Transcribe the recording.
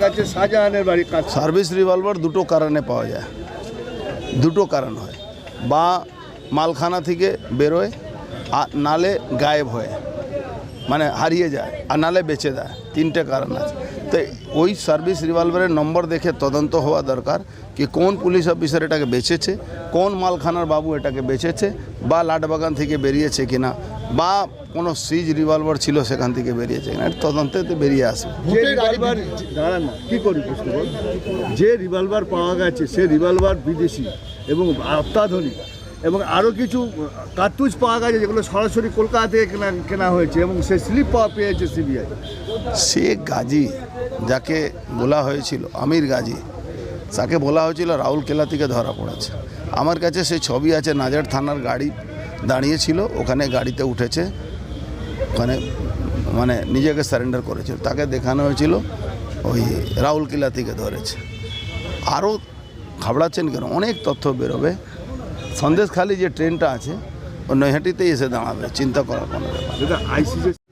গেছে শাহজাহানের service revolver দুটো কারণে পাওয়া যায়। দুটো কারণ হয়। বা মালখানা থেকে বেরোয়, আর নালে গায়েব হয়। মানে হারিয়ে যায় আর নালে বেঁচে দেয় তিনটে কারণ আছে। তো ওই সার্ভিস রিভলভারের নম্বর দেখে তদন্ত হওয়া দরকার কি কোন পুলিশ অফিসার এটাকে বেচেছে কোন মালখানার বাবু এটাকে বেচেছে বা লাটবাগান থেকে বেরিয়েছে কিনা, বা কোনো সিজ রিভলভার ছিল সেখান থেকে বেরিয়েছে কিনা তদন্তে বেরিয়ে আসবে। না, কি করি? যে রিভলভার পাওয়া গেছে, সে রিভলভার বিদেশি এবং অত্যাধুনিক এবং আরও কিছু কার্তুজ পাওয়া গেছে যেগুলো সরাসরি কলকাতা থেকে কেনা কেনা হয়েছে এবং সে স্লিপ পাওয়া পেয়েছে সিবিআই। শেখ গাজী, যাকে বলা হয়েছিল, আমির গাজী, তাকে বলা হয়েছিল রাহুল কেলা থেকে ধরা পড়েছে। আমার কাছে সেই ছবি আছে, নাজার থানার গাড়ি দাঁড়িয়েছিল, ওখানে গাড়িতে উঠেছে, ওখানে মানে নিজেকে সারেন্ডার করেছিল। তাকে দেখানো হয়েছিল, ওই রাহুল কেলা থেকে ধরেছে। আরও খাবড়াচ্ছেন কেন? অনেক তথ্য বেরোবে। সন্দেশখালি যে ট্রেনটা আছে ও নৈহাটিতেই এসে দাঁড়াবে চিন্তা করার কোনো ব্যাপার